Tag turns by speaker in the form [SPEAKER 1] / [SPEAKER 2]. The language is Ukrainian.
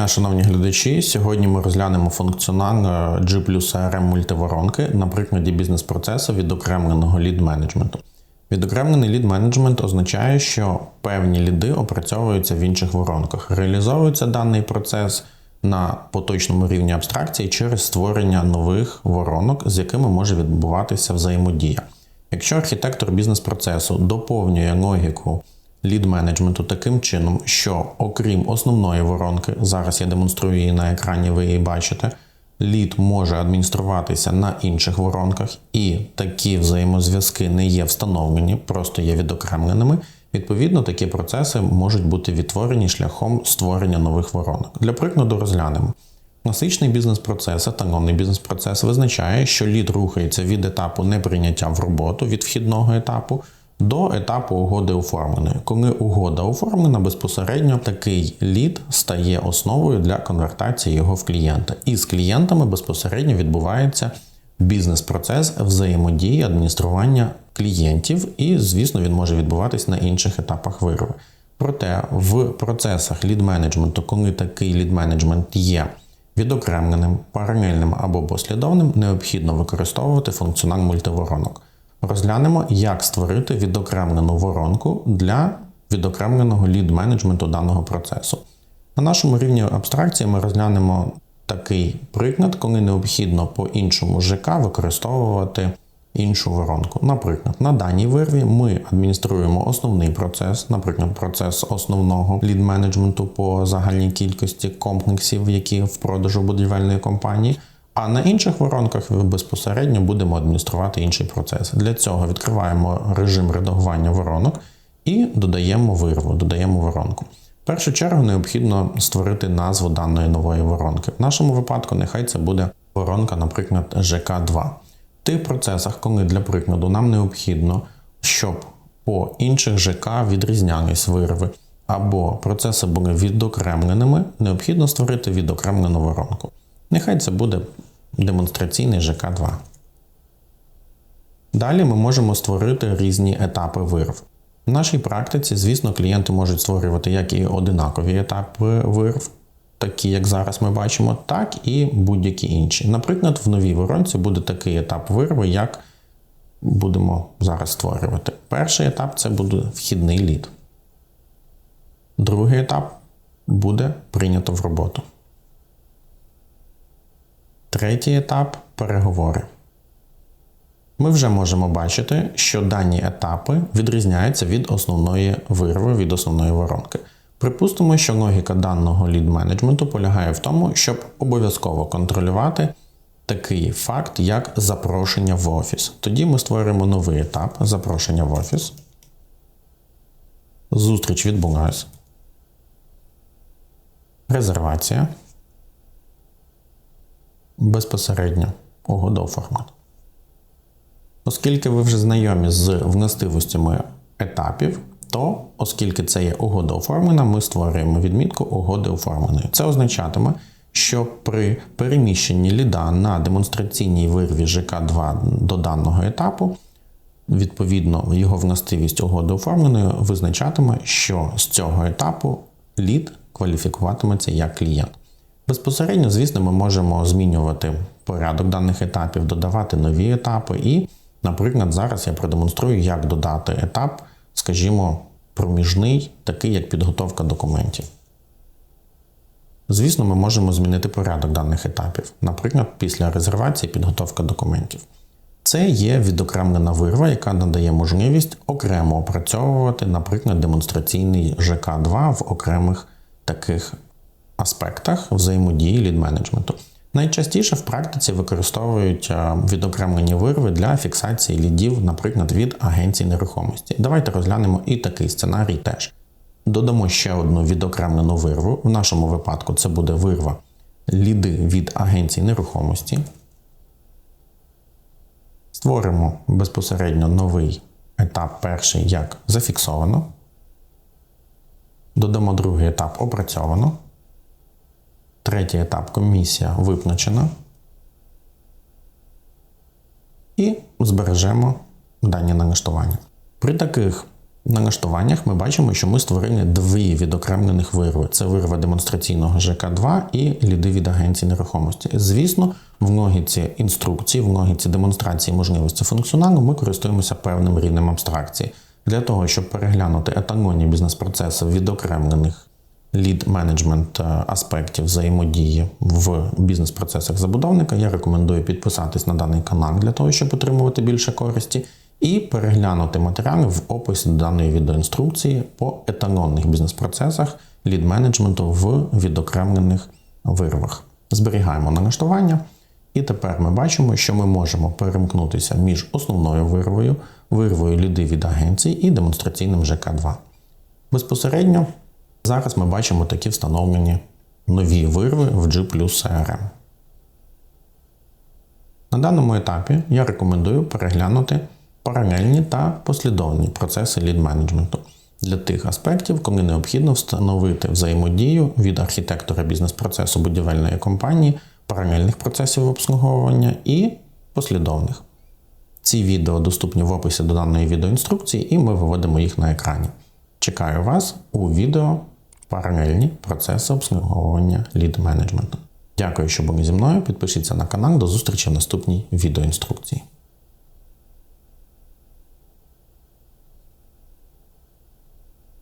[SPEAKER 1] дня, шановні глядачі. Сьогодні ми розглянемо функціонал G плюс ARM мультиворонки на прикладі бізнес-процесу відокремленого лід менеджменту. Відокремлений лід менеджмент означає, що певні ліди опрацьовуються в інших воронках. Реалізовується даний процес на поточному рівні абстракції через створення нових воронок, з якими може відбуватися взаємодія. Якщо архітектор бізнес-процесу доповнює логіку лід менеджменту таким чином, що окрім основної воронки, зараз я демонструю її на екрані, ви її бачите. Лід може адмініструватися на інших воронках, і такі взаємозв'язки не є встановлені, просто є відокремленими. Відповідно, такі процеси можуть бути відтворені шляхом створення нових воронок. Для прикладу розглянемо. Класичний бізнес-процес, еталонний бізнес-процес визначає, що лід рухається від етапу неприйняття в роботу від вхідного етапу до етапу угоди оформленої. Коли угода оформлена, безпосередньо такий лід стає основою для конвертації його в клієнта. І з клієнтами безпосередньо відбувається бізнес-процес взаємодії адміністрування клієнтів, і, звісно, він може відбуватись на інших етапах виробу. Проте в процесах лід-менеджменту, коли такий лід-менеджмент є відокремленим, паралельним або послідовним, необхідно використовувати функціонал мультиворонок. Розглянемо, як створити відокремлену воронку для відокремленого лід-менеджменту даного процесу. На нашому рівні абстракції ми розглянемо такий приклад, коли необхідно по іншому ЖК використовувати іншу воронку. Наприклад, на даній вирві ми адмініструємо основний процес, наприклад, процес основного лід-менеджменту по загальній кількості комплексів, які в продажу будівельної компанії. А на інших воронках безпосередньо будемо адмініструвати інший процес. Для цього відкриваємо режим редагування воронок і додаємо вирву, додаємо воронку. В першу чергу необхідно створити назву даної нової воронки. В нашому випадку нехай це буде воронка, наприклад, ЖК2. В тих процесах, коли для прикладу нам необхідно, щоб по інших ЖК відрізнялись вирви, або процеси були відокремленими, необхідно створити відокремлену воронку. Нехай це буде демонстраційний ЖК2. Далі ми можемо створити різні етапи вирв. В нашій практиці, звісно, клієнти можуть створювати як і одинакові етапи вирв, такі, як зараз ми бачимо, так і будь-які інші. Наприклад, в новій воронці буде такий етап вирви, як будемо зараз створювати. Перший етап це буде вхідний лід. Другий етап буде прийнято в роботу. Третій етап переговори. Ми вже можемо бачити, що дані етапи відрізняються від основної вирви, від основної воронки. Припустимо, що логіка даного лід-менеджменту полягає в тому, щоб обов'язково контролювати такий факт, як запрошення в офіс. Тоді ми створюємо новий етап запрошення в офіс. Зустріч відбулась. Резервація безпосередньо угода формат. Оскільки ви вже знайомі з властивостями етапів, то, оскільки це є угода оформлена, ми створюємо відмітку угоди оформленої. Це означатиме, що при переміщенні ліда на демонстраційній вирві ЖК2 до даного етапу, відповідно, його властивість угоди оформленої визначатиме, що з цього етапу лід кваліфікуватиметься як клієнт. Безпосередньо, звісно, ми можемо змінювати порядок даних етапів, додавати нові етапи. І, наприклад, зараз я продемонструю, як додати етап, скажімо, проміжний, такий як підготовка документів. Звісно, ми можемо змінити порядок даних етапів, наприклад, після резервації підготовка документів. Це є відокремлена вирва, яка надає можливість окремо опрацьовувати, наприклад, демонстраційний ЖК2 в окремих таких аспектах взаємодії лід-менеджменту. Найчастіше в практиці використовують е, відокремлені вирви для фіксації лідів, наприклад, від агенцій нерухомості. Давайте розглянемо і такий сценарій теж. Додамо ще одну відокремлену вирву. В нашому випадку це буде вирва ліди від агенцій нерухомості. Створимо безпосередньо новий етап перший як зафіксовано. Додамо другий етап опрацьовано. Третій етап комісія визначена. І збережемо дані налаштування. При таких На налаштуваннях ми бачимо, що ми створили дві відокремлених вирви. Це вирва демонстраційного ЖК2 і ліди від агенції нерухомості. Звісно, в логіці інструкції, в логіці демонстрації можливості функціоналу ми користуємося певним рівнем абстракції. Для того, щоб переглянути еталонні бізнес-процеси відокремлених лід менеджмент е, аспектів взаємодії в бізнес-процесах забудовника, я рекомендую підписатись на даний канал для того, щоб отримувати більше користі, і переглянути матеріали в описі даної відеоінструкції по еталонних бізнес-процесах лід менеджменту в відокремлених вирвах. Зберігаємо налаштування. І тепер ми бачимо, що ми можемо перемкнутися між основною вирвою, вирвою ліди від агенції і демонстраційним ЖК2. Безпосередньо зараз ми бачимо такі встановлені нові вирви в G CRM. На даному етапі я рекомендую переглянути паралельні та послідовні процеси лід менеджменту для тих аспектів, коли необхідно встановити взаємодію від архітектора бізнес-процесу будівельної компанії, паралельних процесів обслуговування і послідовних. Ці відео доступні в описі до даної відеоінструкції, і ми виводимо їх на екрані. Чекаю вас у відео паралельні процеси обслуговування лід менеджменту. Дякую, що були зі мною. Підпишіться на канал. До зустрічі в наступній відеоінструкції.